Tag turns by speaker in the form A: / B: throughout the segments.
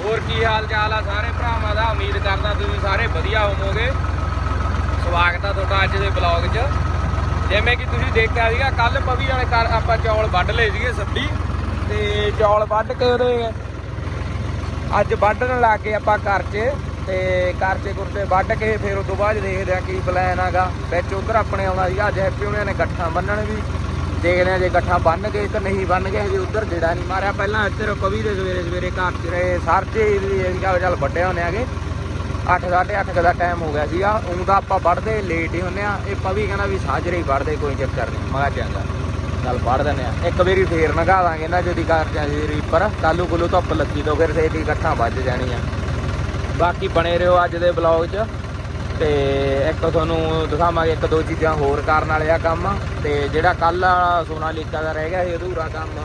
A: ਹੋਰ ਕੀ ਹਾਲ ਚਾਲ ਆ ਸਾਰੇ ਭਰਾਵਾਂ ਦਾ? ਉਮੀਦ ਕਰਦਾ ਤੁਸੀਂ ਸਾਰੇ ਵਧੀਆ ਹੋਵੋਗੇ। ਸਵਾਗਤ ਆ ਤੁਹਾਡਾ ਅੱਜ ਦੇ ਵਲੌਗ 'ਚ। ਜਿਵੇਂ ਕਿ ਤੁਸੀਂ ਦੇਖਿਆ ਸੀਗਾ ਕੱਲ ਪਵੀ ਵਾਲੇ ਘਰ ਆਪਾਂ ਚੌਲ ਵੱਢ ਲਏ ਸੀਗੇ ਸੱਡੀ ਤੇ ਚੌਲ ਵੱਢ ਕੇ ਉਹਦੇ ਅੱਜ ਵੱਢਣ ਲਾ ਕੇ ਆਪਾਂ ਘਰ 'ਚ। ਤੇ ਕਰਚੇ 'ਚ ਕੁਰਤੇ ਵੱਢ ਕੇ ਫਿਰ ਉਸ ਤੋਂ ਬਾਅਦ ਦੇਖਦੇ ਆ ਕੀ ਪਲਾਨ ਆਗਾ ਵਿੱਚ ਉਧਰ ਆਪਣੇ ਆਉਣਾ ਸੀਗਾ, ਅੱਜ ਹੈਪੀ ਉਹਨਾਂ ਨੇ ਗੱਠਾਂ ਬੰਨਣ ਵੀ। ਦੇਖਦੇ ਆ ਜੇ ਗੱਠਾਂ ਬੰਨ ਗਏ ਤਾਂ ਨਹੀਂ ਬੰਨ ਗਏ ਜੇ ਉਧਰ ਜਿਹੜਾ ਨਹੀਂ ਮਾਰਿਆ। ਪਹਿਲਾਂ ਇੱਧਰ ਕਵੀ ਦੇ ਸਵੇਰੇ ਸਵੇਰੇ ਘਰ ਚ ਰਹੇ ਸਰਜੇ ਵੀ ਏਰੀਆ ਚੱਲ ਵੱਡੇ ਹੁੰਨੇ ਆਗੇ। 8:30 ਦਾ ਟਾਈਮ ਹੋ ਗਿਆ ਸੀਗਾ। ਉਂ ਤਾਂ ਆਪਾਂ ਵੜਦੇ ਲੇਟ ਹੀ ਹੁੰਨੇ ਆ ਇਹ ਪਵੀ ਕਹਿੰਦਾ ਵੀ ਸਾਜਰੇ ਹੀ ਵੱਢਦੇ, ਕੋਈ ਚੱਕਰ ਨਹੀਂ। ਮੈਂ ਕਿਹਾ ਚੰਗਾ। ਚੱਲ ਵੱਢ ਦਿੰਨੇ ਆ ਇੱਕ ਵਾਰੀ ਫੇਰ ਨਗਾ ਦਾਂਗੇ ਨਾ ਜਦੀ ਘਰ ਚ ਜੀ ਰੀਪਰ ਕੱਲੂ ਕੁਲੂ ਧੁੱਪ ਲੱਗੀ ਤੋਂ ਫਿਰ ਸੇਤੀ ਇਕੱਠਾਂ ਵੱਜ ਜਾਣੀਆਂ। ਬਾਕੀ ਬਣੇ ਰਹੋ ਅੱਜ ਦੇ ਵਲੌਗ 'ਚ। ਤੇ ਇੱਕ ਤੁਹਾਨੂੰ ਦਿਖਾਵਾਂਗੇ ਇੱਕ ਦੋ ਚੀਜ਼ਾਂ ਹੋਰ ਕਰਨ ਵਾਲੇ ਆ ਕੰਮ। ਤੇ ਜਿਹੜਾ ਕੱਲ ਸੋਨਾਲੀਕਾ ਦਾ ਰਹਿ ਗਿਆ ਸੀ ਅਧੂਰਾ ਕੰਮ,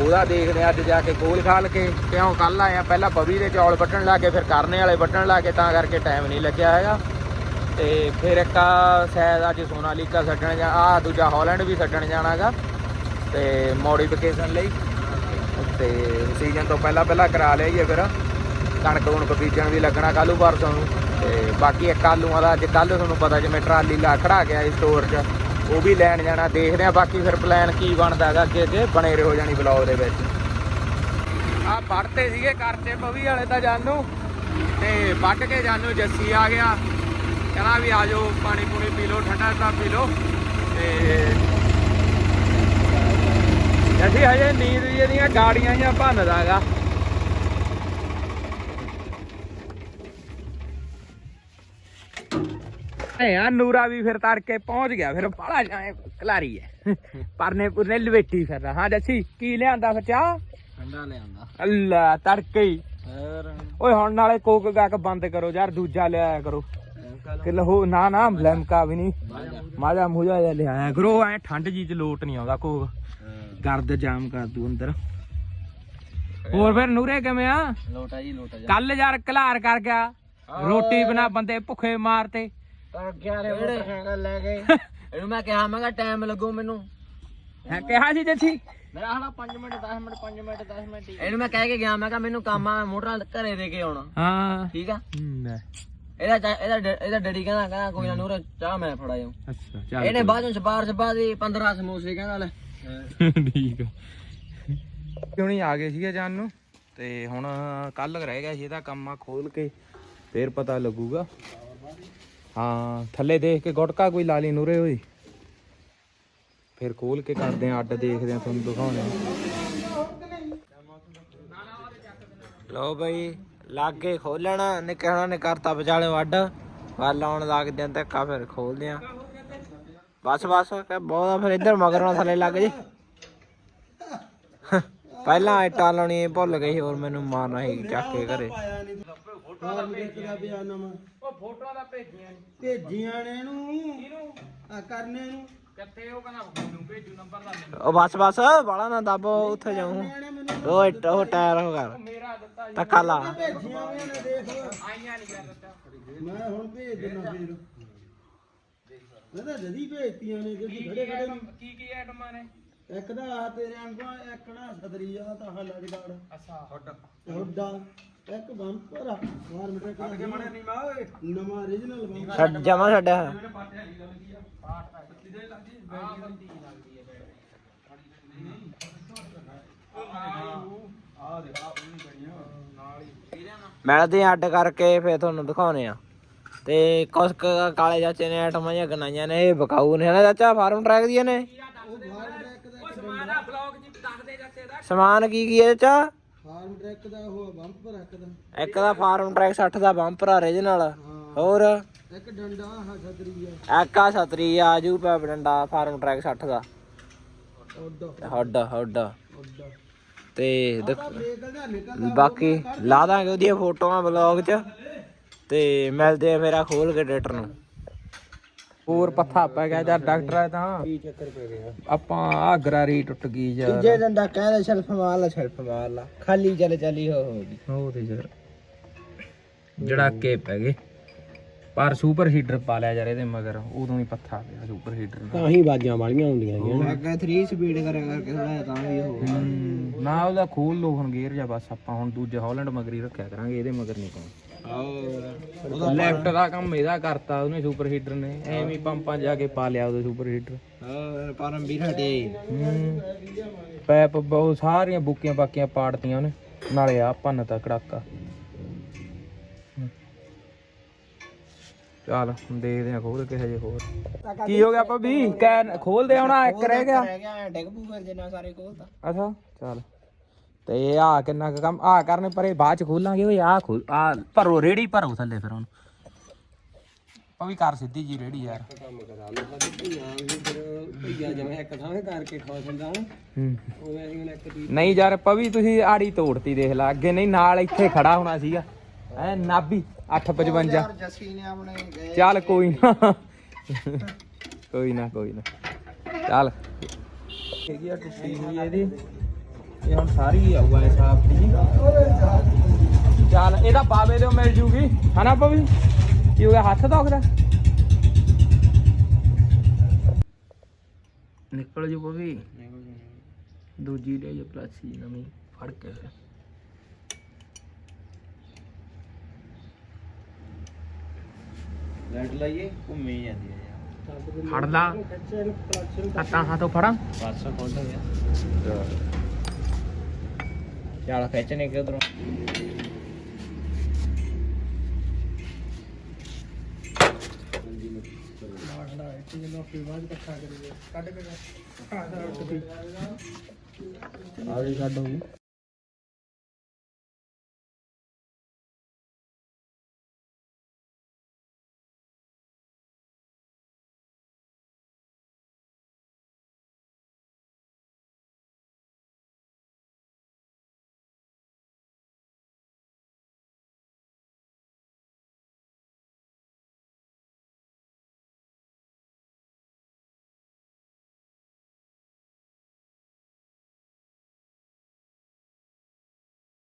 A: ਉਹਦਾ ਦੇਖਦੇ ਆ ਅੱਜ ਜਾ ਕੇ ਕੋਲ ਖਾਲ ਕੇ। ਕਿਉਂ ਕੱਲ ਆਇਆ ਪਹਿਲਾਂ ਪਵੀ ਦੇ ਚੌਲ ਵੱਟਣ ਲੱਗੇ, ਫਿਰ ਕਰਨੇ ਵਾਲੇ ਵੱਟਣ ਲੱਗੇ, ਤਾਂ ਕਰਕੇ ਟਾਈਮ ਨਹੀਂ ਲੱਗਿਆ ਹੈਗਾ। ਤੇ ਫਿਰ ਇੱਕ ਆ ਸ਼ਾਇਦ ਅੱਜ ਸੋਨਾ ਲੀਕਾ ਛੱਡਣ ਜਾ ਆ ਦੂਜਾ ਹਾਲੈਂਡ ਵੀ ਛੱਡਣ ਜਾਣਾਗਾ ਤੇ ਮੋਡੀਫਿਕੇਸ਼ਨ ਲਈ। ਤੇ ਸੀਜ਼ਨ ਤੋਂ ਪਹਿਲਾਂ ਪਹਿਲਾਂ ਕਰਾ ਲਿਆ ਜੀ ਫਿਰ। ਕਣਕ ਕੁਣਕ ਬੀਜਣ ਵੀ ਲੱਗਣਾ ਕੱਲੂ ਪਰਸੋਂ ਨੂੰ। ਤੇ ਬਾਕੀ ਇੱਕ ਆਲੂਆਂ ਦਾ ਅੱਜ ਕੱਲ ਤੁਹਾਨੂੰ ਪਤਾ ਜਿਵੇਂ ਟਰਾਲੀ ਲਾ ਖੜਾ ਗਿਆ ਇਸ ਸਟੋਰ 'ਚ, ਉਹ ਵੀ ਲੈਣ ਜਾਣਾ, ਦੇਖਦੇ ਆ ਬਾਕੀ ਫਿਰ ਪਲਾਨ ਕੀ ਬਣਦਾ ਹੈਗਾ ਅੱਗੇ ਅੱਗੇ ਬਣੇ ਰਹੋ ਜਾਣੀ ਬਲੌਗ ਦੇ ਵਿੱਚ। ਆ ਪੜਤੇ ਸੀਗੇ ਕਰਤੇ ਪਵੀ ਵਾਲੇ ਤਾਂ ਜਾਨੂ, ਤੇ ਵੱਢ ਕੇ ਜਾਨੂ ਜੱਸੀ ਆ ਗਿਆ। ਕਹਿੰਦਾ ਵੀ ਆ ਜਾਓ, ਪਾਣੀ ਪੂਣੀ ਪੀ ਲਓ, ਠੰਡਾ ਠੰਡਾ ਪੀ ਲਓ। ਤੇ ਜੱਸੀ, ਹਜੇ ਨੀਂਦ ਵੀ ਗਾੜੀਆਂ ਜਾਂ ਭੰਨਦਾ ਆ ਨੂਰਾ ਵੀ ਫਿਰ ਤੜਕੇ ਪਹੁੰਚ ਗਿਆ ਫਿਰ ਬਾਲਾ ਜਾਏ ਕਲਾਰੀ ਐ। ਪਰਨੇ ਪੁਰਨੇ ਲਵੇਟੀ ਫਿਰਦਾ ਹਾਂ ਜੱਸੀ ਕੀ ਲਿਆਂਦਾ ਫਿਰ ਚਾਹ?
B: ਠੰਡਾ ਲਿਆਂਦਾ।
A: ਅੱਲਾ ਤੜਕੇ ਹੀ।
B: ਫੇਰ
A: ਓਏ ਹੁਣ ਨਾਲੇ ਕੋਕ ਗਾਕ ਬੰਦ ਕਰੋ ਯਾਰ ਦੂਜਾ ਲਿਆਇਆ ਕਰੋ। ਕਿ ਲਹੋ ਨਾ ਨਾ ਲੈਮਕਾ ਵੀ ਨਹੀਂ। ਮਾਜਾ ਮੂਜਾ ਜਿਹਾ ਲਿਆਇਆ ਕਰੋ ਐ ਠੰਡ ਜੀ ਚ ਲੋਟ ਨਹੀਂ ਆਉਂਦਾ ਕੋਕ। ਗਰਦ ਜਾਮ ਕਰ ਦੂ ਅੰਦਰ। ਹੋਰ ਫਿਰ ਨੂਰੇ ਕਿਵੇਂ ਆ?
B: ਲੋਟਾ ਜੀ ਲੋਟਾ ਜੀ
A: ਕੱਲ ਯਾਰ ਕਲਾਰ ਕਰ ਗਿਆ। ਰੋਟੀ ਬਿਨਾ ਬੰਦੇ ਭੁੱਖੇ ਮਾਰਤੇ।
B: ਕਰ ਗਿਆ ਰੇ ਮੋਟਰਸਾਈਕਲ ਲੈ ਗਏ। ਇਹਨੂੰ ਮੈਂ ਕਿਹਾ ਮੈਂ ਕਿਹਾ ਟਾਈਮ ਲੱਗੂ ਮੈਨੂੰ।
A: ਹੈ ਕਿਹਾ ਸੀ ਜੱਸੀ।
B: ਮੇਰਾ ਹਲਾ 5 ਮਿੰਟ 10 ਮਿੰਟ 5 ਮਿੰਟ 10 ਮਿੰਟ ਇਹਨੂੰ ਮੈਂ ਕਹਿ ਕੇ ਗਿਆ ਮੈਂ ਕਿਹਾ ਮੈਨੂੰ ਕੰਮ ਆ ਮੈਂ ਮੋਟਰ ਘਰੇ ਦੇ ਕੇ ਆਉਣਾ।
A: ਹਾਂ।
B: ਠੀਕ ਆ?
A: ਲੈ,
B: ਇਹਦਾ ਚਾ- ਇਹਦਾ ਡ- ਇਹਦਾ ਡੈਡੀ ਕਹਿੰਦਾ ਕਹਿੰਦਾ ਕੋਈ ਨਾ ਨੂਰ ਚਾਹ ਮੈਂ ਫੜਾ ਜਾਉ
A: ਅੱਛਾ ਚੱਲ
B: ਇਹਨੇ ਬਾਅਦ ਵਿੱਚ ਸਪਾਰਸ਼ ਬਾਦੀ 15 ਸਮੋਸੇ ਕਹਿੰਦਾ ਲੈ।
A: ਠੀਕ ਆ। ਕਿਉਂ ਨਹੀਂ ਆ ਗਏ ਸੀਗੇ ਜਾਨ ਨੂੰ? ਤੇ ਹੁਣ ਕੱਲ ਰਹਿ ਗਿਆ ਸੀ ਇਹਦਾ ਕੰਮ ਆ ਖੋਲ ਕੇ ਫੇਰ ਪਤਾ ਲੱਗੂਗਾ। ਹਾਂ, ਥੱਲੇ ਦੇਖ ਕੇ ਗੁਟਕਾ ਕੋਈ ਲਾ ਨੂਰੇ ਹੋਈ। ਫਿਰ ਖੋਲ ਕੇ ਕਰਦੇ ਆ ਅੱਡ ਦੇਖਦੇ ਆ ਤੁਹਾਨੂੰ ਦਿਖਾਉਣੇ ਲਓ ਬਈ, ਲਾਗੇ ਖੋਲਣਾ, ਨਿੱਕੇ ਨੇ ਕਰਤਾ ਵਿਚਾਲੇ ਵੱਡ ਵੱਲ ਆਉਣ ਲੱਗਦੇ ਆ, ਧੱਕਾ ਫਿਰ ਖੋਲਦੇ ਆ ਬਸ ਬਸ, ਕਿ ਬਹੁਤ ਫਿਰ ਇੱਧਰ ਮਗਰੋਂ ਥੱਲੇ ਲੱਗ ਜੀ। ਪਹਿਲਾਂ ਇੱਟਾਂ ਲਾਉਣੀ ਭੁੱਲ ਗਈ ਹੋਰ ਮੈਨੂੰ ਮਾਰਨਾ ਸੀ, ਚੱਕ ਕੇ ਘਰੇ। ਉਹ ਫੋਟੋਆਂ ਦਾ ਭੇਜੀਆਂ
C: ਭੇਜੀਆਂ ਨੇ ਇਹਨੂੰ? ਆ ਕਰਨੇ ਨੂੰ?
A: ਕਿੱਥੇ ਉਹ ਕਹਿੰਦਾ ਮੈਨੂੰ ਭੇਜੂ ਨੰਬਰ ਦਾ ਮੈਨੂੰ। ਉਹ ਬਸ ਬਸ ਬਾਲਾ ਨਾ ਦੱਬੋ ਉੱਥੇ ਜਾਉਂ ਉਹ ਇੱਟ ਉਹ ਟਾਇਰ ਹੋ ਕਰ ਮੇਰਾ ਦਿੱਤਾ ਧੱਕਾ ਲਾ।
C: ਭੇਜੀਆਂ ਹੋਈਆਂ ਨੇ ਦੇਖ
A: ਆਈਆਂ ਨਹੀਂ ਕਰ ਦਿੱਤਾ।
C: ਮੈਂ ਹੁਣ ਭੇਜ ਦਿੰਦਾ ਫੇਰ। ਮੈਂ ਤਾਂ ਜਦੀ ਭੇਜਤੀਆਂ ਨੇ ਕਿ ਖੜੇ ਖੜੇ ਨੂੰ।
A: ਕੀ ਕੀ ਆਈਟਮਾਂ ਨੇ?
C: ਇੱਕ ਦਾ ਆ ਤੇਰੇ ਅੰਗਾਂ ਇੱਕ ਨਾ ਸਦਰੀ ਆ ਤਾਂ ਹੱਲਾ ਜਗਾੜ
A: ਅੱਛਾ। ਹੁੱਡ
C: ਹੁੱਡਾ ਇੱਕ ਬੰਪਰ ਆ। ਮਾਰ ਮਿਟੇ ਕੱਢ ਕੇ ਮਣੇ ਨਹੀਂ ਮਾ ਓਏ। ਨਵਾਂ origignal ਬੰਪਰ
A: ਛੱਡ ਜਮਾ ਛੱਡਿਆ। ਮਿਲਦੇ ਆ? ਅੱਡ ਕਰਕੇ ਫੇਰ ਤੁਹਾਨੂੰ ਦਿਖਾਉਨੇ ਆ। ਤੇ ਕੁਛ ਕੁ ਕਾਲੇ ਚਾਚੇ ਨੇ ਆਈਟਮਾਂ ਜਿਹੀਆਂ ਗਨਾਈਆਂ ਨੇ ਇਹ ਬਕਾਊ ਨੇ। ਹਨਾ ਚਾਚਾ ਫਾਰਮ ਟਰੈਕ ਦੀਆਂ ਨੇ। ਸਮਾਨ ਕੀ ਕੀ ਹੈ ਚਾਚਾ?
C: ਫਾਰਮ ਟਰੈਕ ਦਾ ਉਹ ਬੰਪਰ ਇੱਕ ਦਾ।
A: ਇੱਕ ਦਾ ਫਾਰਮ ਟਰੈਕ 60 ਦਾ ਬੰਪਰ ਆ ਰੀਜਨਲ। ਹੋਰ?
C: ਇੱਕ ਡੰਡਾ ਆ ਸਦਰੀ ਆ।
A: ਇੱਕ ਆ ਛਤਰੀ ਆ ਜੂ ਪੈ ਡੰਡਾ ਫਾਰਮ ਟਰੈਕ 60 ਦਾ।
C: ਉੱਡਾ।
A: ਹੱਡ ਹੱਡ
C: ਉੱਡਾ।
A: ਤੇ ਬਾਕੀ ਲਾ ਦਾਂਗੇ ਉਹਦੀਆਂ ਫੋਟੋਆਂ ਬਲੌਗ 'ਚ ਤੇ ਮਿਲਦੇ ਆ ਮੇਰਾ ਖੋਲ ਕੇ ਡਾਕਟਰ ਨੂੰ। ਹੋਰ ਪੱਥਾ ਪੈ ਗਿਆ ਜਾਂ ਡਾਕਟਰ ਹੈ ਤਾਂ।
C: ਕੀ ਚੱਕਰ ਪੈ ਗਿਆ?
A: ਆਪਾਂ ਆ ਗਰਾਰੀ ਟੁੱਟ ਗਈ ਯਾਰ।
B: ਜੇ ਡੰਡਾ ਕਹਿੰਦਾ ਸ਼ੈਲਫ ਮਾਰ ਲਾ ਸ਼ੈਲਫ ਮਾਰ ਲਾ। ਖਾਲੀ ਚੱਲ ਚੱਲੀ ਹੋ ਹੋ ਗਈ।
A: ਉਹ ਤੇ ਯਾਰ ਜਿਹੜਾ ਕੇ ਪੈ ਗਏ। ਪਰ ਸੁਪਰ ਹੀਟਰ ਪਾ ਲਿਆ ਯਾਰ ਇਹਦੇ ਮਗਰ ਉਦੋਂ ਹੀ ਪੱਥਾ ਪਿਆ ਸੁਪਰ ਹੀਟਰ ਦਾ
C: ਤਾਂ ਹੀ ਬਾਜਾਂ ਵਾਲੀਆਂ ਹੁੰਦੀਆਂ ਨੇ
B: ਅੱਗੇ 3 ਸਪੀਡ ਕਰਿਆ ਕਰਕੇ ਥੋੜਾ ਤਾਂ ਵੀ ਹੋ
A: ਨਾ ਉਹਦਾ ਖੋਲ ਲੋ ਹੁਣ ਗੇਅਰ ਜਾਂ ਬਸ ਆਪਾਂ ਹੁਣ ਦੂਜਾ ਹਾਲੈਂਡ ਮਗਰ ਰੱਖਿਆ ਕਰਾਂਗੇ ਇਹਦੇ ਮਗਰ ਨਹੀਂ ਪਾਉਣਾ।
B: ਹੋਰ
A: ਲੈਫਟ ਦਾ ਕੰਮ ਇਹਦਾ ਕਰਤਾ ਉਹਨੇ ਸੁਪਰ ਹੀਟਰ ਨੇ। ਐਵੇਂ ਹੀ ਪੰਪਾਂ ਜਾ ਕੇ ਪਾ ਲਿਆ ਉਹਦੇ ਸੁਪਰ ਹੀਟਰ
B: ਹੋਰ ਪਰਮ ਵੀ ਹਟੇ
A: ਪੈਪ ਬਹੁਤ ਸਾਰੀਆਂ ਬੁੱਕੀਆਂ ਬਾਕੀਆਂ ਪਾੜਤੀਆਂ ਉਹਨੇ। ਨਾਲੇ ਆ ਭੰਨ ਤਾ ਕੜਾਕਾ। ਚੱਲ ਦੇਖਦੇ ਆ ਖੋਲ ਕੇ ਹਜੇ ਹੋਰ। ਕੀ ਹੋ ਗਿਆ ਭਾਬੀ? ਕੈਨ ਖੋਲ ਦੇ ਹੁਣ ਇੱਕ ਰਹਿ ਗਿਆ।
B: ਰਹਿ ਗਿਆ ਡਿੱਗ ਪੂ ਫਿਰ ਜਿੰਨਾ ਸਾਰੇ ਕੋਲਤਾ
A: ਅੱਛਾ ਚੱਲ। ਤੇ ਆ ਕਿੰਨਾ ਕੁ ਕੰਮ ਆ ਕਰਨੇ ਪਰ ਬਾਅਦ ਚ ਖੋਲਾਂਗੇ ਓਏ ਆ ਖੋਲ ਆ ਭਰੋ ਰੇੜੀ ਭਰੋ ਥੱਲੇ ਫਿਰ ਹੁਣ। ਉਹ ਵੀ ਕਰ ਸਿੱਧੀ ਜੀ ਰੇੜੀ ਯਾਰ।
B: ਕੰਮ ਕਰਾ ਲਓ ਤਾਂ ਧੀਆਂ ਵੀ ਫਿਰ ਭਈਆ ਜਿਵੇਂ ਇੱਕ ਥਾਂ ਕਰਕੇ ਖਾ ਦਿੰਦਾ ਨਾ
A: ਹੂੰ।
B: ਉਵੇਂ ਅਸੀਂ ਹੁਣ ਇੱਕ ਦੀ
A: ਨਹੀਂ ਯਾਰ ਪਵੀ ਤੁਸੀਂ ਆੜੀ ਤੋੜਤੀ ਦੇਖ ਲੈ ਅੱਗੇ ਨਹੀਂ ਨਾਲ ਇੱਥੇ ਖੜਾ ਹੋਣਾ ਸੀਗਾ। ਐ ਨਾਭੀ 855
B: ਜੱਸੀ ਨੇ ਆਪਣੇ ਗਏ
A: ਚੱਲ ਕੋਈ ਨਾ। ਕੋਈ ਨਾ ਕੋਈ ਨਾ। ਚੱਲ। ਹੈਗੀ ਆ ਟੁੱਟੀ ਹੋਈ ਇਹਦੀ। ਇਹ ਹੁਣ ਸਾਰੀ ਆਊਗਾ ਇਹ ਸਾਫ਼ ਦੀ। ਚੱਲ ਇਹਦਾ ਬਾਵੇ ਦੇ ਮਿਲ ਜੂਗੀ। ਹਨਾ ਪਵੀ ਕੀ ਹੋ ਗਿਆ ਹੱਥ ਦੁਖਦਾ? ਨਿਕਲ ਜੂ ਪਵੀ ਦੂਜੀ ਲੈ ਜਾ ਪਲਾਸੀ ਨਵੀਂ ਫੜ ਕੇ।
B: ਲੈਟ ਲਾਈਏ ਘੁੰਮੀ ਜਾਂਦੀ ਹੈ।
A: ਫੜ ਲਾ। ਹੱਥਾਂ ਹੱਥੋਂ ਫੜਾਂ।
B: ਬਸ ਖੋਲ ਗਿਆ ਚੱਲ ਖਿੱਚਨੇ ਕਿ ਉਧਰੋਂ
A: ਆੜੀ ਕੱਢ ਹੋਊ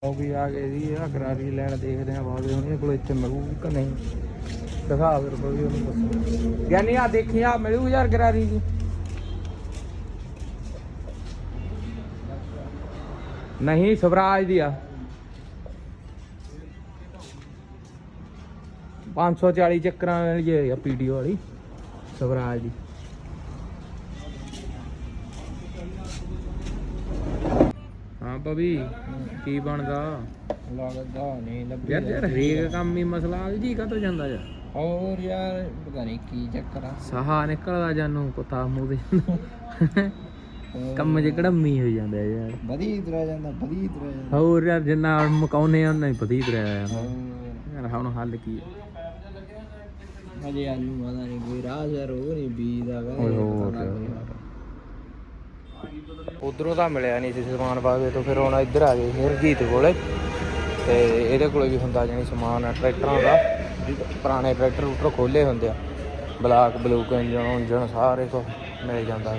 A: ਉਹ ਵੀ ਆ ਗਏ ਜੀ ਆ ਗਰਾਰੀ ਲੈਣ ਦੇਖਦੇ ਆ ਬਾਅਦ ਉਹਨਾਂ ਕੋਲ ਇੱਥੇ ਮਿਲੂ ਕਿ ਨਹੀਂ। ਦਿਖਾ ਫਿਰ ਕੋਈ ਉਹਨੂੰ ਦੱਸੋ। ਗਿਆਨੀ ਆ ਦੇਖੀ ਆ ਮਿਲੂ ਯਾਰ ਗਰਾਰੀ ਜੀ। ਨਹੀਂ, ਸਵਰਾਜ ਦੀ ਆ। 540 ਚੱਕਰਾਂ ਵਾਲੀ ਹੈ ਪੀਡੀਓ ਵਾਲੀ, ਸਵਰਾਜ ਦੀ। ਹਾਂ ਭਾਬੀ ਕੀ ਬਣਦਾ?
B: ਲੱਗਦਾ ਨਹੀਂ ਲੱਭੀ
A: ਯਾਰ ਯਾਰ ਹਰੇਕ ਕੰਮ ਹੀ ਮਸਲਾ ਜੀ ਕਾ ਜਾਂਦਾ ਯਾਰ?
B: ਹੋਰ ਯਾਰ ਪਤਾ ਨਹੀਂ ਕੀ ਚੱਕਰ ਆ।
A: ਸਾਹਾ ਨਿਕਲਦਾ ਜਾਨੂੰ ਕੁੱਤਾ ਮੂੰਹ ਦੇ ਕੰਮ ਚ ਕੜਮੀ ਹੋ ਜਾਂਦਾ ਯਾਰ।
B: ਵਧੀ ਤੁਰਿਆ ਜਾਂਦਾ ਵਧੀ ਜਾਂਦਾ।
A: ਹੋਰ ਯਾਰ ਜਿੰਨਾ ਮਕਾਉਨੇ ਆ ਨਹੀਂ ਪਤੀ ਤਰਿਆ ਯਾਰ
B: ਹੋਰ।
A: ਯਾਰ ਹੁਣ ਹੱਲ ਕੀ ਹੈ
B: ਹਜੇ ਆਲੂ ਮਾਦਾ ਨਹੀਂ ਕੋਈ ਰਾਹ ਯਾਰ ਉਹ ਨਹੀਂ ਬੀਜ ਦਾ
A: ਓਏ ਹੋਰ। ਉਧਰੋਂ ਤਾਂ ਮਿਲਿਆ ਨਹੀਂ ਸੀ ਸਮਾਨ ਬਾਵੇ ਤੋਂ ਫਿਰ ਹੁਣ ਇੱਧਰ ਆ ਗਏ ਹਰਜੀਤ ਕੋਲੇ। ਤੇ ਇਹਦੇ ਕੋਲੇ ਵੀ ਹੁੰਦਾ ਜਾਨੀ ਸਮਾਨ ਟਰੈਕਟਰਾਂ ਦਾ। ਪੁਰਾਣੇ ਟਰੈਕਟਰ ਟਰੂਕਟਰ ਖੋਲੇ ਹੁੰਦੇ ਆ। ਬਲਾਕ, ਬਲੂਕ, ਇੰਜਣ, ਉਂਜਣ, ਸਾਰੇ ਕੋ ਮਿਲ ਜਾਂਦਾ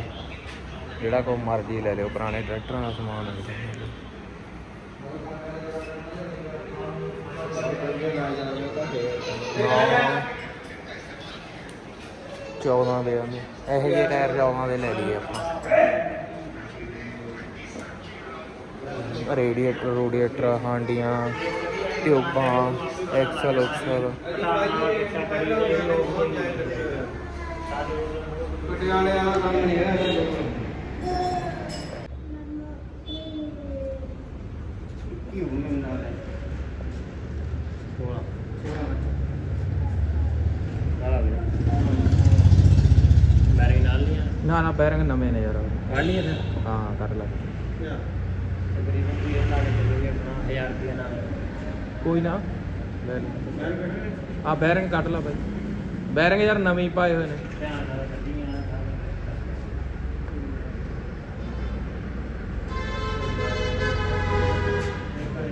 A: ਜਿਹੜਾ ਕੋ ਮਰਜ਼ੀ ਲੈ ਲਿਓ, ਪੁਰਾਣੇ ਟਰੈਕਟਰਾਂ ਦਾ ਸਮਾਨ ਹੈ ਚੌਦਾਂ ਦੇ ਆਂਦੇ ਇਹੋ ਜਿਹੇ ਟਾਇਰ 14 ਦੇ ਲੈ ਲਈਏ ਆਪਾਂ। ਰੇਡੀਏਟਰ ਰੂਡੀਏਟਰ ਹਾਂਡੀਆਂ ਟਿਊਬਾਂ ਐਕਸਲ ਉਕਸਲ
B: ਪਟਿਆਲੇ ਵਾਲਾ ਕੰਮ ਨਹੀਂ ਹੈ ਕੀ ਹੋਣਾ ਨਾ
A: ਨਾ ਨਾ ਬੈਰਿੰਗ ਨਵੇਂ ਨੇ ਯਾਰ।
B: ਕਰ ਲਈਏ ਫਿਰ?
A: ਹਾਂ ਕਰ ਲੈ।
B: ਤਕਰੀਬਨ ਵੀ ਇਹਨਾਂ ਨੇ ਚੱਲੋਗੇ ਆਪਣਾ 1000 ਰੁਪਏ ਨਾਲ
A: ਕੋਈ ਨਾ। ਲੈ ਆ ਬੈਰਿੰਗ ਕੱਟ ਲਾ ਬਾਈ। ਬੈਰਿੰਗ ਯਾਰ ਨਵੇਂ ਹੀ ਪਾਏ ਹੋਏ ਨੇ।
B: ਧਿਆਨ ਨਾਲ ਕੱਢੀਆਂ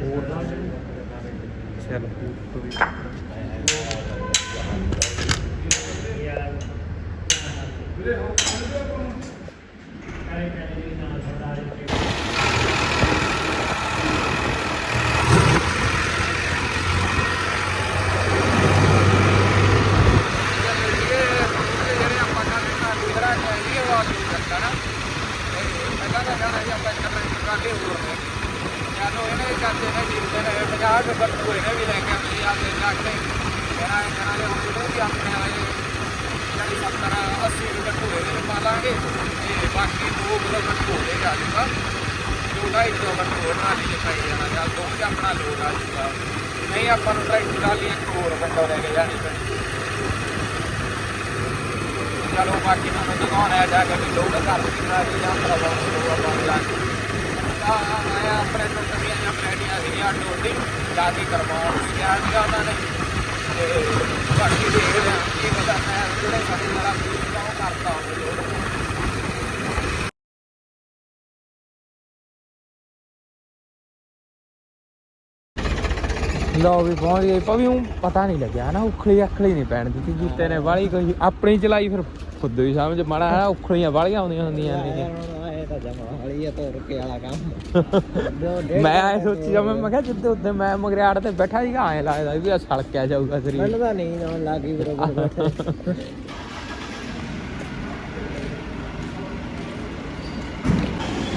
A: ਹੋਰ ਨਾ। ਚੱਲ ਤੂੰ ਵੀ ਹੁੰਦਾ ਨਾ ਤੇ ਪਹਿਲਾਂ ਤਾਂ ਜਾਣਾ ਸੀ ਆਪਾਂ ਚੱਲਣ ਟਰਾਲੇ ਹੋਰ ਨੇ ਚਲੋ ਇਹਨੇ ਕਰਦੇ ਨੇ ਜੀ ਨੇ 50 ਦੇ ਬੱਟ ਨੇ ਵੀ ਲੈ ਕੇ ਆਉਂਦੇ ਆ, ਤੇ ਲੱਗ ਇਹਨਾਂ ਇਹਨਾਂ ਦੇ ਹੁਣ ਵੀ ਆਪਣੇ ਵਾਲੇ ਜਿਹੜੀ 70 80 ਦੇ ਹੋਏ ਨੇ ਪਾ ਲਾਂਗੇ, ਤੇ ਬਾਕੀ ਦੋ ਕਿਲੋ ਬੱਟ ਹੋ ਜੂਗਾ। ਦੋ ਢਾਈ ਕਿਲੋ ਹੋਰ ਨਾਲ ਹੀ ਪਾਈ ਜਾਣਾ ਚੱਲ ਦੋ ਤੇ ਆਪਣਾ ਲੋਡ ਆ ਜੂਗਾ। ਨਹੀਂ, ਆਪਾਂ ਨੂੰ ਟਰੈਕਟਰ ਟਰਾਲੀ ਇੱਕ ਹੋਰ ਬੰਦਾ ਲੈ ਕੇ ਜਾਣੀ ਪੈਣੀ। ਚਲੋ, ਬਾਕੀ ਤੁਹਾਨੂੰ ਦਿਖਾਉਣਾ ਜਾ ਕੇ ਵੀ ਲੋਡ ਕਰ ਦਿੱਤਾ ਜੀ ਜਾਂ ਪ੍ਰਭਾਵ ਲੋਡ ਬਣ ਲਾਂਗੇ ਆ ਆਇਆ ਆਪਣੇ ਤੋਂ ਜਾਂ ਪਲੈਟੀਆਂ ਸੀਗੀਆਂ ਟੋਟੀ ਜਾ ਕੇ ਕਰਵਾਉਣ ਵੀ ਗਿਆ ਸੀਗਾ ਉਹਨਾਂ ਨੇ ਤੇ ਬਾਕੀ ਦੇਖਦੇ ਹਾਂ ਕੀ ਪਤਾ ਮੈਂ ਜਿਹੜੇ ਸਾਡੇ ਵਾਲਾ ਉਹ ਕਰਤਾ ਉਹ ਲੋਡ ਲੋ ਵੀ ਪਹੁੰਚ ਗਏ। ਭਾਵੇਂ ਵੀ ਉਹ ਪਤਾ ਨਹੀਂ ਲੱਗਿਆ ਨਾ ਉਖਲੀ ਅਖਲੀ ਨਹੀਂ ਪੈਣ ਦਿੱਤੀ, ਜੀਤੇ ਨੇ ਵਾਲੀ ਕੋਈ, ਆਪਣੀ ਚਲਾਈ ਫਿਰ ਖੁਦ ਵੀ ਸਮਝ, ਮਾੜਾ ਹੈ ਉਖਲੀਆਂ ਵਾਲੀਆਂ ਆਉਂਦੀਆਂ ਹੁੰਦੀਆਂ ਨੇ।
B: ਤਾਂ ਜਮਾ ਵਾਲੀ ਆ ਤੋਂ ਰੁਕੇ ਵਾਲਾ ਕੰਮ।
A: ਮੈਂ ਐ ਸੋਚੀ ਜਾਂ ਮੈਂ ਕਿਹਾ ਜਿੱਦੇ ਉੱਤੇ ਮੈਂ ਮਗਰਿਆੜ ਤੇ ਬੈਠਾ ਸੀਗਾ ਐ ਲੱਗਦਾ ਵੀ ਆ ਸੜਕਿਆ ਜਾਊਗਾ ਸਰੀਰ।
B: ਮੈਨੂੰ ਤਾਂ ਨਹੀਂ ਨਾ ਲੱਗੀ ਬਰੋਬਰ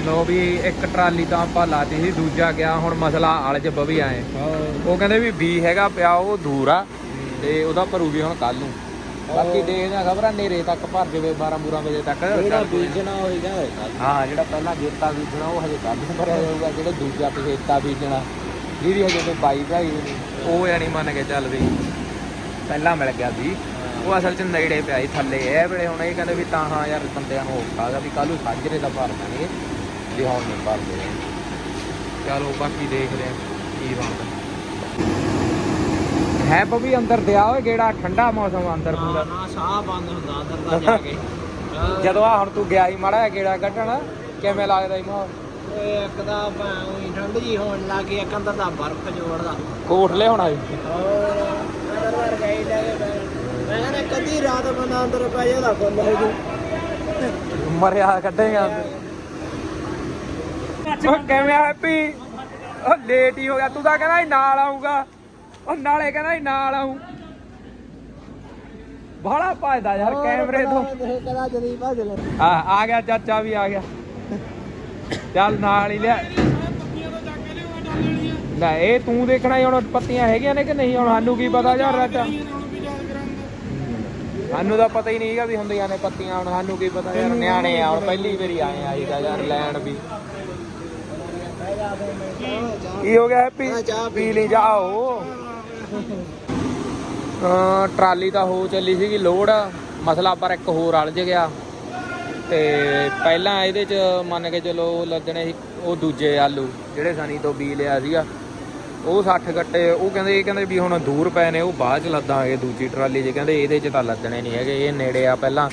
A: ਲੋ ਵੀ ਇੱਕ ਟਰਾਲੀ ਤਾਂ ਆਪਾਂ ਲਾਤੀ ਸੀ ਦੂਜਾ ਗਿਆ ਹੁਣ ਮਸਲਾ ਆਲੇ ਚ ਬਵੀ ਆਏ। ਉਹ ਕਹਿੰਦੇ ਵੀ ਬੀ ਹੈਗਾ ਪਿਆ ਉਹ ਦੂਰ ਆ ਤੇ ਉਹਦਾ ਭਰੂਗੀ ਹੁਣ ਕੱਲ ਨੂੰ। ਬਾਕੀ ਦੇਖਦੇ ਆ ਖਬਰਾਂ ਨੇਰੇ ਤੱਕ ਭਰ ਦੇਵੇ 12 ਬੂਰਾ ਵਜੇ ਤੱਕ
B: ਜਿਹੜਾ
A: ਹਾਂ ਜਿਹੜਾ ਪਹਿਲਾਂ ਗੇਤਾ ਬੀਜਣਾ ਉਹ ਹਜੇ ਭਰਿਆ ਜਾਊਗਾ ਜਿਹੜਾ ਦੂਜਾ ਪਛੇਤਾ ਬੀਜਣਾ ਜਿਹਦੀ ਹਜੇ ਕੋਈ ਬਾਈ ਭਾਈ ਉਹ ਯਾਨੀ ਮੰਨ ਕੇ ਚੱਲ ਵੀ ਪਹਿਲਾਂ ਮਿਲ ਗਿਆ ਸੀ। ਉਹ ਅਸਲ ਚ ਨੇੜੇ ਪਿਆ ਸੀ ਥੱਲੇ। ਇਹ ਵੇਲੇ ਹੁਣ ਇਹ ਕਹਿੰਦੇ ਵੀ ਤਾਂ ਹਾਂ ਯਾਰ ਬੰਦਿਆਂ ਨੂੰ ਔਖਾ ਗਾ ਵੀ ਕੱਲ ਨੂੰ ਸਾਜਰੇ ਦਾ ਭਰ ਦਾਂਗੇ ਵੀ ਹੁਣ ਨਹੀਂ ਭਰਦੇ। ਚਲੋ ਬਾਕੀ ਦੇਖਦੇ ਆ ਕੀ ਬਣਦਾ। ਹੈ ਪਵੀ ਅੰਦਰ ਦਿਆ ਓਏ ਗੇੜਾ ਠੰਡਾ ਮੌਸਮ ਆ ਅੰਦਰ ਪੂਰਾ।
B: ਨਾ ਸਾਹ ਬੰਦ ਹੁੰਦਾ ਅੰਦਰ ਤਾਂ ਜਾ ਕੇ।
A: ਜਦੋਂ ਆ ਹੁਣ ਤੂੰ ਗਿਆ ਸੀ ਮਾੜਾ ਜਿਹਾ ਗੇੜਾ ਕੱਢਣ ਕਿਵੇਂ ਲੱਗਦਾ ਸੀ ਮਾਹੌਲ?
B: ਇੱਕ ਤਾਂ ਉਹੀ ਠੰਡ ਜੀ ਹੋਣ ਲੱਗੀ ਇੱਕ ਅੰਦਰ ਦਾ ਬਰਫ਼ ਜੋੜਦਾ
A: ਕੋਟਲੇ ਹੋਣਾ ਸੀ।
B: ਹੋਰ ਅੰਦਰ ਵਰ ਗਈ ਲੈ ਕੇ ਬੈਠ ਮੈਂ ਕਹਿੰਦਾ ਕਦੀ ਰਾਤ ਬੰਦਾ ਅੰਦਰ ਪੈ ਜਾਂਦਾ ਕੋਲ ਹੋ ਜੂ
A: ਮਰਿਆ ਕੱਢੇਗਾ ਉਹ ਕਿਵੇਂ ਹੈਪੀ? ਉਹ ਲੇਟ ਹੀ ਹੋ ਗਿਆ ਤੂੰ ਤਾਂ ਕਹਿੰਦਾ ਨਾਲ ਆਊਗਾ। ਉਹ ਨਾਲੇ ਕਹਿੰਦਾ ਸੀ ਨਾਲ ਆਊ। ਬੜਾ ਭਜਦਾ ਯਾਰ ਕੈਮਰੇ ਤੋਂ।
B: ਕਦਾ ਜਦੀ ਭੱਜ ਲੈ।
A: ਆ ਆ ਗਿਆ ਚਾਚਾ ਵੀ ਆ ਗਿਆ। ਚੱਲ ਨਾਲ ਹੀ ਲਿਆ। ਲੈ ਇਹ ਤੂੰ ਦੇਖਣਾ ਹੀ ਹੁਣ ਪੱਤੀਆਂ ਹੈਗੀਆਂ ਨੇ ਕਿ ਨਹੀਂ ਹੁਣ ਸਾਨੂੰ ਕੀ ਪਤਾ ਯਾਰ ਰਾਜਾ। ਸਾਨੂੰ ਤਾਂ ਪਤਾ ਹੀ ਨਹੀਂ ਹੈਗਾ ਵੀ ਹੁੰਦੀਆਂ ਨੇ ਪੱਤੀਆਂ ਹੁਣ ਸਾਨੂੰ ਕੀ ਪਤਾ ਯਾਰ ਨਿਆਣੇ ਆ ਹੁਣ ਪਹਿਲੀ ਵਾਰੀ ਆਏ ਆ ਇਹਦਾ ਯਾਰ ਲੈਣ ਵੀ। ਕੀ ਹੋ ਗਿਆ ਹੈਪੀ? ਪੀ ਲਈ। ਜਾਓ ਟਰਾਲੀ ਤਾਂ ਹੋ ਚੱਲੀ ਸੀਗੀ ਲੋਡ, ਮਸਲਾ ਪਰ ਇੱਕ ਹੋਰ ਅਲਝ ਗਿਆ। ਤੇ ਪਹਿਲਾਂ ਇਹਦੇ ਚ ਮੰਨ ਕੇ ਚਲੋ ਲੱਗਣੇ ਸੀ, ਉਹ ਦੂਜੇ ਆਲੂ, ਜਿਹੜੇ ਸਨੀ ਤੋਂ ਬੀ ਲਿਆ ਸੀਗਾ। ਉਹ 60 ਗੱਟੇ, ਉਹ ਕਹਿੰਦੇ, ਇਹ ਕਹਿੰਦੇ ਵੀ ਹੁਣ ਦੂਰ ਪਏ ਨੇ, ਉਹ ਬਾਅਦ ਚ ਲੱਦਾਂਗੇ ਦੂਜੀ ਟਰਾਲੀ 'ਚ ਕਹਿੰਦੇ ਇਹਦੇ 'ਚ ਤਾਂ ਲੱਦਣੇ ਨਹੀਂ ਹੈਗੇ, ਇਹ ਨੇੜੇ ਆ ਪਹਿਲਾਂ।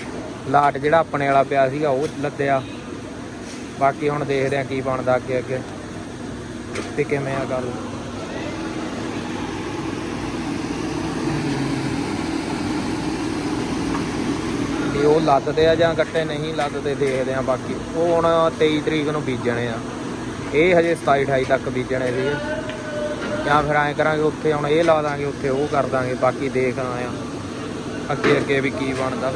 A: ਲਾਟ ਜਿਹੜਾ ਆਪਣੇ ਵਾਲਾ ਪਿਆ ਸੀਗਾ, ਉਹ ਲੱਦਿਆ। ਬਾਕੀ ਹੁਣ ਦੇਖਦੇ ਆ ਕੀ ਬਣਦਾ ਅੱਗੇ ਅੱਗੇ ਤੇ ਕਿਵੇਂ ਆ ਗੱਲ। ਵੀ ਉਹ ਲੱਦਦੇ ਆ ਜਾਂ ਗੱਟੇ ਨਹੀਂ ਲੱਦਦੇ ਦੇਖਦੇ ਆ ਬਾਕੀ। ਉਹ ਹੁਣ 23 ਤਰੀਕ ਨੂੰ ਬੀਜਣੇ ਆ। ਇਹ ਹਜੇ 27 28 ਤੱਕ ਬੀਜਣੇ ਸੀਗੇ ਜਾਂ ਫਿਰ ਐਂ ਕਰਾਂਗੇ ਉੱਥੇ ਹੁਣ ਇਹ ਲਾ ਦਾਂਗੇ ਉੱਥੇ ਉਹ ਕਰ ਦਾਂਗੇ ਬਾਕੀ ਦੇਖਣਾ ਆ। ਅੱਗੇ ਅੱਗੇ ਵੀ ਕੀ ਬਣਦਾ।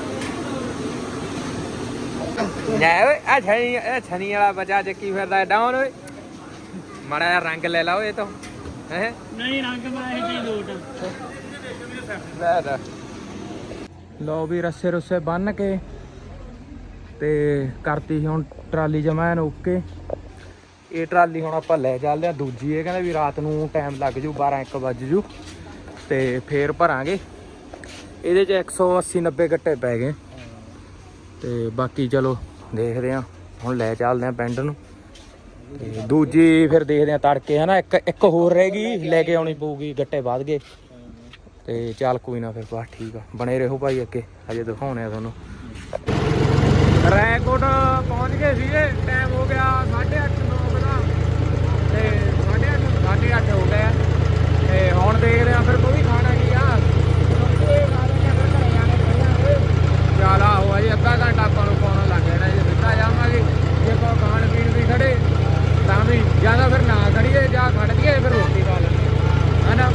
A: ਨਾ ਓਏ ਆ ਛਣੀ ਇਹ ਛਣੀ ਵਾਲਾ ਬਚਾ ਚੱਕੀ ਫਿਰਦਾ ਡਾਊਨ ਓਏ। ਮਾੜਾ ਜਿਹਾ ਰੰਗ ਲੈ ਲਾ ਓਏ ਇਹ ਤੋਂ। ਹੈ?
B: ਨਹੀਂ ਰੰਗ ਮੈਂ ਇਹ ਜੀ ਲੋਟ
A: ਲੈ ਲੈ। ਲਓ ਵੀ ਰੱਸੇ ਰੁੱਸੇ ਬੰਨ ਕੇ ਤੇ ਕਰਤੀ ਸੀ ਹੁਣ ਟਰਾਲੀ ਜਮਾ ਐਨ ਓਕੇ ਇਹ ਟਰਾਲੀ ਹੁਣ ਆਪਾਂ ਲੈ ਚੱਲਦੇ ਆ, ਦੂਜੀ ਇਹ ਕਹਿੰਦੇ ਵੀ ਰਾਤ ਨੂੰ ਟਾਈਮ ਲੱਗ ਜੂ 12 1 ਵੱਜ ਜੂ ਤੇ ਫੇਰ ਭਰਾਂਗੇ। ਇਹਦੇ ਚ 180 90 ਗੱਟੇ ਪੈ ਗਏ। ਤੇ ਬਾਕੀ ਚਲੋ ਦੇਖਦੇ ਆ, ਹੁਣ ਲੈ ਚੱਲਦੇ ਆ ਪਿੰਡ ਨੂੰ। ਤੇ ਦੂਜੀ ਫਿਰ ਦੇਖਦੇ ਆ ਤੜਕੇ, ਹਨਾ, ਇੱਕ ਇੱਕ ਹੋਰ ਰਹਿ ਗਈ, ਲੈ ਕੇ ਆਉਣੀ ਪਊਗੀ, ਗੱਟੇ ਵੱਧ ਗਏ। ਤੇ ਚੱਲ ਕੋਈ ਨਾ ਫਿਰ ਬਸ ਠੀਕ ਆ। ਬਣੇ ਰਹੋ ਭਾਈ ਅੱਗੇ ਅਜੇ ਦਿਖਾਉਣੇ ਆ ਤੁਹਾਨੂੰ। ਰੈਕੋਟ ਪਹੁੰਚ ਗਏ ਸੀਗੇ ਟਾਈਮ ਹੋ ਗਿਆ 8:30 9 ਦਾ। ਤੇ 8:30 8:30 ਹੋ ਗਿਆ ਤੇ ਹੁਣ ਦੇਖਦੇ ਆ ਫਿਰ ਕੋਈ ਖਾਣਾ ਕੀ ਆ ਚੱਲ ਆਹੋ ਅਜੇ ਅੱਧਾ ਘੰਟਾ ਆਪਾਂ ਨੂੰ ਪਾਉਣਾ ਲੱਗ ਜਾਣਾ ਜੇ ਦਿੱਤਾ ਜਾਵਾਂਗੇ ਜੇ ਕੋਈ ਖਾਣ ਪੀਣ ਵੀ ਖੜੇ ਤਾਂ ਵੀ ਜ਼ਿਆਦਾ ਫਿਰ ਨਾ ਖੜੀਏ ਜਾਂ ਖੜ ਜੀਏ ਫਿਰ ਰੋਟੀ ਖਾ ਲੈਂਦੇ ਹਨਾ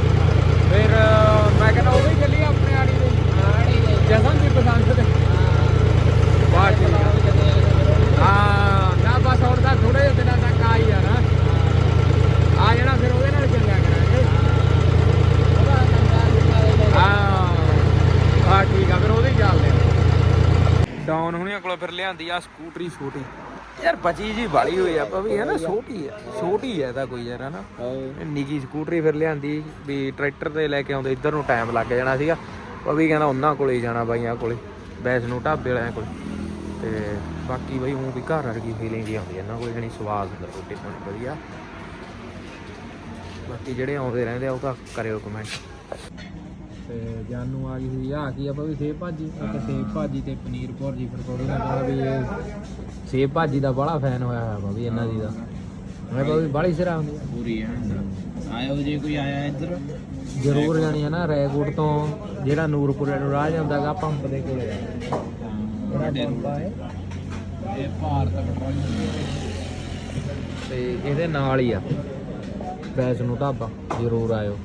A: ਫਿਰ ਅਹ, ਮੈਂ ਕਹਿੰਦਾ ਉਹ ਵੀ ਚੱਲੀ ਆਪਣੇ ਆੜੀ ਦੇ
B: ਆੜੀ ਦੇ
A: ਜਸਨ ਦੀ ਪਸੰਦ ਤੇ ਫਿਰ ਲਿਆਂਦੀ ਆ ਸਕੂਟਰੀ ਛੋਟੀ। ਯਾਰ ਬਚੀ ਜੀ ਬਾਲੀ ਹੋਈ ਆ ਆਪਾਂ ਵੀ ਹੈ ਨਾ ਛੋਟੀ ਆ ਛੋਟੀ ਆ ਤਾਂ ਕੋਈ ਯਾਰ ਹੈ। ਨਾ ਇਹ ਨਿੱਕੀ ਸਕੂਟਰੀ ਫਿਰ ਲਿਆਂਦੀ ਵੀ ਟਰੈਕਟਰ ਤੇ ਲੈ ਕੇ ਆਉਂਦੇ ਇੱਧਰ ਨੂੰ ਟਾਈਮ ਲੱਗ ਜਾਣਾ ਸੀਗਾ। ਉਹ ਵੀ ਕਹਿੰਦਾ ਉਹਨਾਂ ਕੋਲੇ ਹੀ ਜਾਣਾ ਬਾਈਆਂ ਕੋਲੇ ਬੈਸ ਨੂੰ ਢਾਬੇ ਵਾਲਿਆਂ ਕੋਲੇ। ਤੇ ਬਾਕੀ ਬਈ ਉਹ ਵੀ ਘਰ ਵਰਗੀ ਫੀਲਿੰਗ ਹੀ ਆਉਂਦੀ ਹੈ ਇਹਨਾਂ ਕੋਲੇ ਜਣੀ ਸਵਾਦ ਹੁੰਦਾ ਰੋਟੀ ਪਾਣੀ ਵਧੀਆ। ਬਾਕੀ ਜਿਹੜੇ ਆਉਂਦੇ ਰਹਿੰਦੇ ਆ ਉਹ ਤਾਂ ਕਰਿਓ ਕਮੈਂਟ ਤੇ ਜਾਨੂ ਆ ਗਈ ਸੀ ਆ ਕੀ ਆਪਾਂ ਵੀ ਸੇਬ ਭਾਜੀ? ਇੱਕ ਸੇਬ ਭਾਜੀ ਤੇ ਪਨੀਰ ਭੁਰਜੀ ਫਿਰ ਥੋੜੀ ਨਾ ਕਹਿੰਦਾ ਵੀ ਇਹ ਸੇਬ ਭਾਜੀ ਦਾ ਬੜਾ ਫੈਨ ਹੋਇਆ ਹੋਇਆ ਵੀ ਇਹਨਾਂ ਦੀ ਦਾ। ਮੈਂ ਵੀ ਬੜੀ ਸਿਰਾ ਹੁੰਦੀ ਆ।
B: ਪੂਰੀ ਹੈ ਆਇਓ ਜੇ ਕੋਈ ਆਇਆ ਇੱਧਰ।
A: ਜ਼ਰੂਰ ਜਾਣੀ ਹੈ ਨਾ ਰੈਕੋਟ ਤੋਂ ਜਿਹੜਾ ਨੂਰਪੁਰੇ ਨੂੰ ਰਾਹ ਜਾਂਦਾਗਾ ਪੰਪ ਦੇ ਕੋਲੇ। ਜਿਹੜਾ ਪੰਪ ਆ ਇਹ।
B: ਇਹ ਭਾਰਤ ਪੈਟਰੋਲ
A: ਤੇ ਇਹਦੇ ਨਾਲ ਹੀ ਆ। ਵੈਸ ਨੂੰ ਢਾਬਾ ਜ਼ਰੂਰ ਆਇਓ।